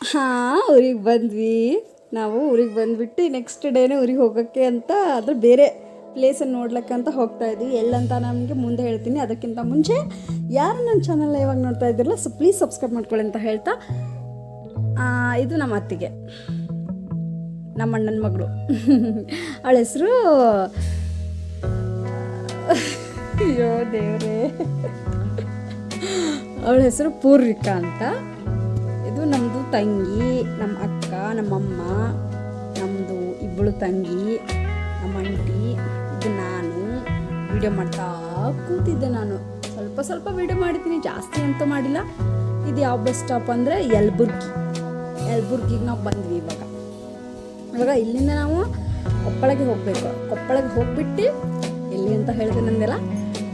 ಹಾಂ, ಊರಿಗೆ ಬಂದ್ವಿ. ನಾವು ಊರಿಗೆ ಬಂದ್ಬಿಟ್ಟು ನೆಕ್ಸ್ಟ್ ಡೇನೇ ಊರಿಗೆ ಹೋಗೋಕ್ಕೆ ಅಂತ ಅದು ಬೇರೆ ಪ್ಲೇಸನ್ನು ನೋಡ್ಲಿಕ್ಕೆ ಅಂತ ಹೋಗ್ತಾ ಇದ್ವಿ. ಎಲ್ಲಂತ ನಮಗೆ ಮುಂದೆ ಹೇಳ್ತೀನಿ. ಅದಕ್ಕಿಂತ ಮುಂಚೆ ಯಾರು ನನ್ನ ಚಾನಲ್ ಇವಾಗ ನೋಡ್ತಾ ಇದ್ದಿರಲ್ಲ ಸೊ ಪ್ಲೀಸ್ ಸಬ್ಸ್ಕ್ರೈಬ್ ಮಾಡ್ಕೊಳ್ಳಿ ಅಂತ ಹೇಳ್ತಾ ಇದು ನಮ್ಮ ಅತ್ತಿಗೆ, ನಮ್ಮ ಅಣ್ಣನ ಮಗಳು. ಅವಳ ಹೆಸರು, ಅಯ್ಯೋ ದೇವರೇ. ಅವಳ ಹೆಸರು ಪೂರ್ವಿಕಾ ಅಂತ. ಇದು ನಮ್ಮದು ತಂಗಿ ನಮ್ಮ ಅಕ್ಕ, ನಮ್ಮಮ್ಮ ನಮ್ಮದು ಇಬ್ಬಳು ತಂಗಿ, ನಮ್ಮ ಅಂಟಿ ಇದು ನಾನು. ವಿಡಿಯೋ ಮಾಡ್ತಾ ಕೂತಿದ್ದೆ ನಾನು. ಸ್ವಲ್ಪ ಸ್ವಲ್ಪ ವಿಡಿಯೋ ಮಾಡಿದ್ದೀನಿ, ಜಾಸ್ತಿ ಅಂತೂ ಮಾಡಿಲ್ಲ. ಇದು ಯಾವ ಬಸ್ ಸ್ಟಾಪ್ ಅಂದರೆ ಯಲ್ಬುರ್ಗಿ. ಯಲ್ಬುರ್ಗಿಗೆ ನಾವು ಬಂದ್ವಿ ಇವಾಗ. ಇವಾಗ ಇಲ್ಲಿಂದ ನಾವು ಕೊಪ್ಪಳಗೆ ಹೋಗಬೇಕು. ಕೊಪ್ಪಳಗೆ ಹೋಗ್ಬಿಟ್ಟು ಎಲ್ಲಿ ಅಂತ ಹೇಳಿದೆ ನಂದೆಲ್ಲ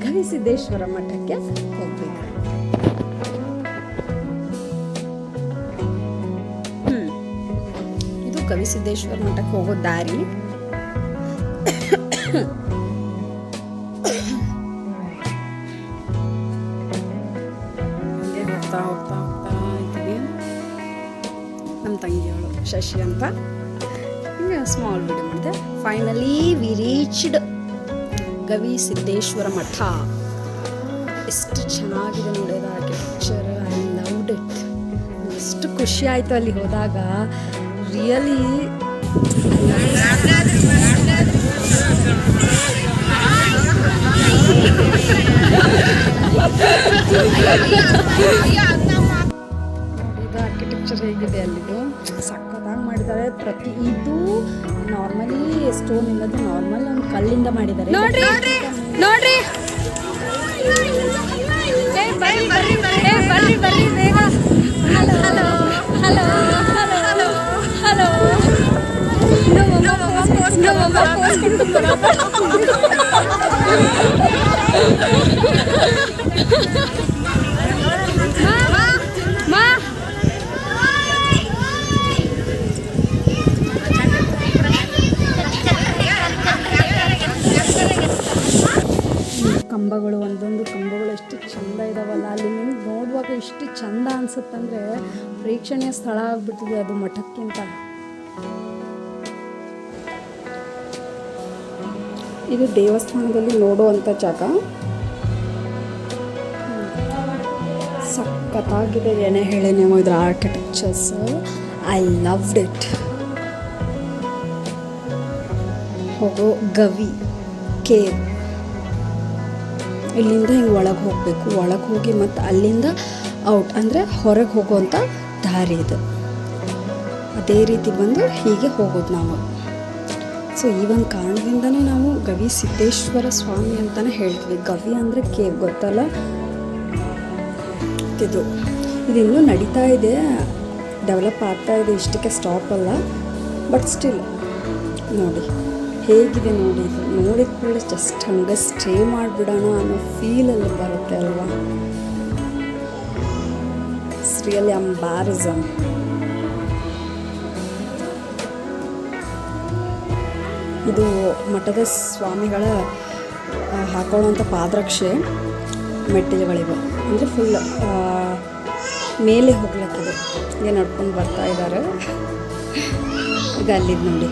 ಗವಿಸಿದ್ದೇಶ್ವರ ಮಠಕ್ಕೆ ಹೋಗ್ಬೇಕು. ಇದು ಗವಿಸಿದ್ದೇಶ್ವರ ಮಠಕ್ಕೆ ಹೋಗೋ ದಾರಿ. ನಮ್ಮ ತಂಗಿಯವಳು ಶಶಿ ಅಂತ. ಹಿಂಗೆ ಸ್ಮಾಲ್ ವಿಡಿಯೋ ಮಾಡಿದೆ. Finally we reached Gavi Siddeshwara Math. ಎಷ್ಟು ಚೆನ್ನಾಗಿದೆ ನೋಡಿದ ಪಿಕ್ಚರ್ ಐ ಲವ್ಡ್ ಇಟ್ ಎಷ್ಟು ಖುಷಿ ಆಯಿತು ಅಲ್ಲಿ ಹೋದಾಗ. ರಿಯಲಿ ಇದು ಆರ್ಕಿಟೆಕ್ಚರ್ ಹೇಗಿದೆ ಅಲ್ಲಿದು? ಸಕ್ಕತ್ತಾಗಿ ಮಾಡಿದ್ದಾರೆ. ಪ್ರತಿ ಇದು ನಾರ್ಮಲಿ ಸ್ಟೋನ್ ಇಲ್ಲದ ನಾರ್ಮಲ್ ಒಂದು ಕಲ್ಲಿಂದ ಮಾಡಿದ್ದಾರೆ. ನೋಡ್ರಿ ನೋಡ್ರಿ. ಬರ್ರಿ ಬರ್ರಿ ಬರ್ರಿ ಬೇಗ. ಹಲೋ ಕಂಬಗಳು, ಒಂದೊಂದು ಕಂಬಗಳು ಎಷ್ಟು ಚಂದ ಇದಾವಲ್ಲ. ಅಲ್ಲಿ ನಿಮ್ಗೆ ನೋಡುವಾಗ ಎಷ್ಟು ಚಂದ ಅನ್ಸುತ್ತಂದ್ರೆ ಪ್ರೇಕ್ಷಣೀಯ ಸ್ಥಳ ಆಗ್ಬಿಟ್ಟಿದೆ ಅದು ಮಠಕ್ಕಿಂತ. ಇದು ದೇವಸ್ಥಾನದಲ್ಲಿ ನೋಡುವಂಥ ಜಾಗ. ಸಖತ್ತಾಗಿದೆ ಏನೇ ಹೇಳಿ ನೀವು ಇದ್ರ ಆರ್ಕಿಟೆಕ್ಚರ್ಸ್ ಐ ಲವ್ಡ್ ಇಟ್ ಹೋಗೋ, ಗವಿ ಕೇವ್ ಇಲ್ಲಿಂದ ಹಿಂಗೆ ಒಳಗೆ ಹೋಗಬೇಕು. ಒಳಗೆ ಹೋಗಿ ಮತ್ತು ಅಲ್ಲಿಂದ ಔಟ್ ಅಂದರೆ ಹೊರಗೆ ಹೋಗುವಂಥ ದಾರಿ ಇದು. ಅದೇ ರೀತಿ ಬಂದು ಹೀಗೆ ಹೋಗೋದು ನಾವು. ಸೊ ಈ ಒಂದು ಕಾರಣದಿಂದನೇ ನಾವು ಗವಿ ಸಿದ್ದೇಶ್ವರ ಸ್ವಾಮಿ ಅಂತಲೇ ಹೇಳ್ತೀವಿ. ಗವಿ ಅಂದರೆ ಕೇವ್ ಗೊತ್ತಲ್ಲ? ಇದು ಇದು ಇನ್ನೂ ನಡೀತಾ ಇದೆ, ಡೆವಲಪ್ ಆಗ್ತಾ ಇದೆ, ಇಷ್ಟಕ್ಕೆ ಸ್ಟಾಪ್ ಅಲ್ಲ. ಬಟ್ ಸ್ಟಿಲ್, ನೋಡಿ, ಹೇಗಿದೆ ನೋಡಿ ಇದು. ನೋಡಿದ ಕೂಡಲೇ ಜಸ್ಟ್ ಹಂಗೆ ಸ್ಟೇ ಮಾಡಿಬಿಡೋಣ ಅನ್ನೋ ಫೀಲಲ್ಲಿ ಬರುತ್ತೆ ಅಲ್ವಾ? ರಿಯಲಿ ಅಂಬಾರಿಸಮ್ ಇದು ಮಠದ ಸ್ವಾಮಿಗಳ ಹಾಕೊಳ್ಳುವಂಥ ಪಾದರಕ್ಷೆ ಮೆಟ್ಟಿಲುಗಳಿವೆ. ಅಂದರೆ ಫುಲ್ ಮೇಲೆ ಹೋಗ್ಲಿಕ್ಕಿದೆ ಹೀಗೆ ನಡ್ಕೊಂಡು ಬರ್ತಾ ಇದ್ದಾರೆ. ಇದು ಅಲ್ಲಿದ್ದು ನೋಡಿ.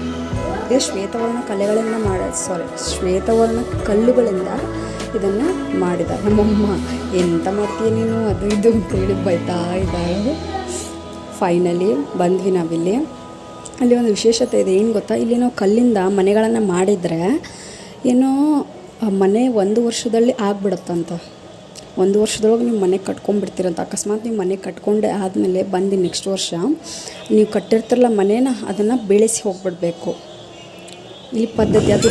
ಇದು ಶ್ವೇತವರ್ಣ ಕಲೆಗಳಿಂದ ಮಾಡ ಸಾರಿ ಶ್ವೇತವರ್ಣ ಕಲ್ಲುಗಳಿಂದ ಇದನ್ನು ಮಾಡಿದ್ದಾರೆ. ನಮ್ಮಮ್ಮ ಎಂಥ ಮಾಡ್ತೀಯ ನೀನು? ಅದು ಇದು ಅಂತೇಳಿ ಬೈತಾ ಇದ್ದಾಳೆ ಫೈನಲಿ ಬಂದ್ವಿ ನಾವಿಲ್ಲಿ. ಅಲ್ಲಿ ಒಂದು ವಿಶೇಷತೆ ಇದೆ. ಏನು ಗೊತ್ತಾ? ಇಲ್ಲಿ ನಾವು ಕಲ್ಲಿಂದ ಮನೆಗಳನ್ನು ಮಾಡಿದರೆ ಏನೋ ಮನೆ ಒಂದು ವರ್ಷದಲ್ಲಿ ಆಗ್ಬಿಡುತ್ತಂತ. ಒಂದು ವರ್ಷದೊಳಗೆ ನೀವು ಮನೆ ಕಟ್ಕೊಂಡ್ಬಿಡ್ತೀರಂತ ಅಕಸ್ಮಾತ್ ನೀವು ಮನೆ ಕಟ್ಕೊಂಡೆ ಆದಮೇಲೆ ಬಂದು ನೆಕ್ಸ್ಟ್ ವರ್ಷ ನೀವು ಕಟ್ಟಿರ್ತಿರಲ್ಲ ಮನೇನ, ಅದನ್ನು ಬೆಳೆಸಿ ಹೋಗ್ಬಿಡ್ಬೇಕು. ಇಲ್ಲಿ ಪದ್ಧತಿ ಅದು.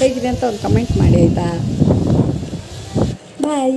ಹೇಗಿದೆ ಅಂತ ಒಂದು ಕಮೆಂಟ್ ಮಾಡಿ ಆಯಿತಾ? ಬಾಯ್